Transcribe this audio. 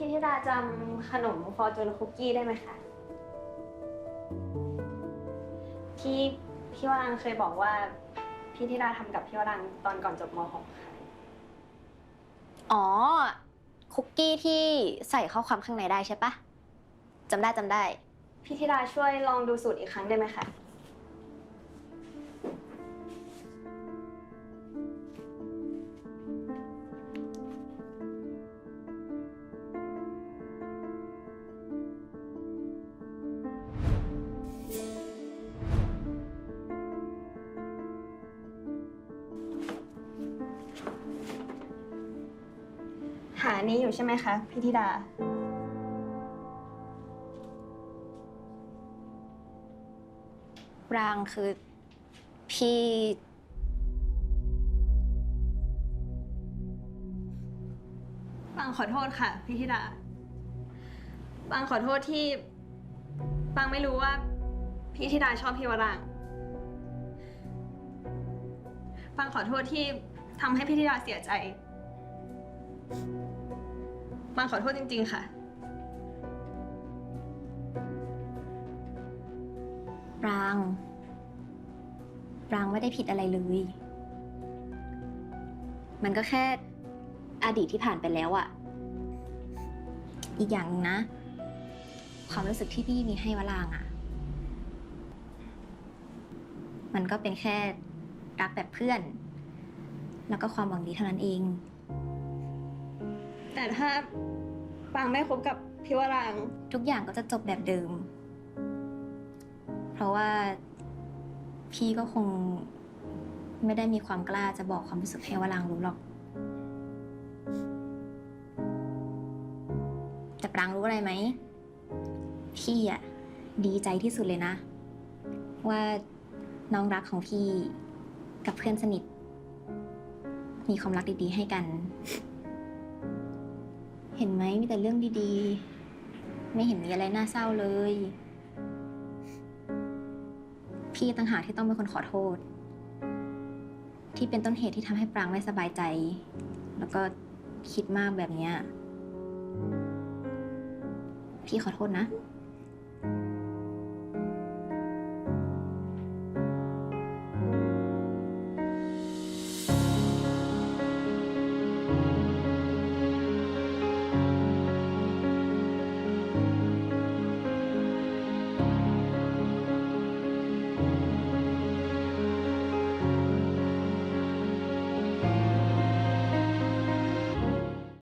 พี่ธิดาจำขนมฟอร์จูนคุกกี้ได้ไหมคะที่พี่วรังเคยบอกว่า พี่ธิดาทำกับพี่วรังตอนก่อนจบม .6 ค่ะอ๋อ คุกกี้ที่ใส่ข้อความข้างในได้ใช่ปะจำได้จำได้ พี่ธิดาช่วยลองดูสูตรอีกครั้งได้ไหมคะ หานี้อยู่ใช่ไหมคะพี่ธิดา รางคือพี่ ปังขอโทษค่ะพี่ธิดา ปังขอโทษที่ ปังไม่รู้ว่า พี่ธิดาชอบพี่วรังปังขอโทษที่ทำให้พี่ธิดาเสียใจ ปังขอโทษจริง ๆ ค่ะรางรางไม่ได้ผิดอะไรเลย มันก็แค่อดีตที่ผ่านไปแล้วอะอีกอย่างหนึงนะ ความรู้สึกที่พี่มีให้วรางอะมันก็เป็นแค่รักแบบเพื่อน แล้วก็ความหวังดีเท่านั้นเอง แต่ถ้าปังไม่คบกับพี่วรังทุกอย่างก็จะจบแบบเดิม เพราะว่าพี่ก็คงไม่ได้มีความกล้าจะบอกความรู้สึกให้วรางรู้หรอก แต่ปรางรู้อะไรไหม พี่อะดีใจที่สุดเลยนะ ว่าน้องรักของพี่กับเพื่อนสนิท มีความรักดีๆให้กัน เห็นไหมมีแต่เรื่องดีๆ ไม่เห็นมีอะไรน่าเศร้าเลย พี่ต่างหากที่ต้องเป็นคนขอโทษ ที่เป็นต้นเหตุที่ทำให้ปรางไม่สบายใจ แล้วก็คิดมากแบบเนี้ยพี่ขอโทษนะ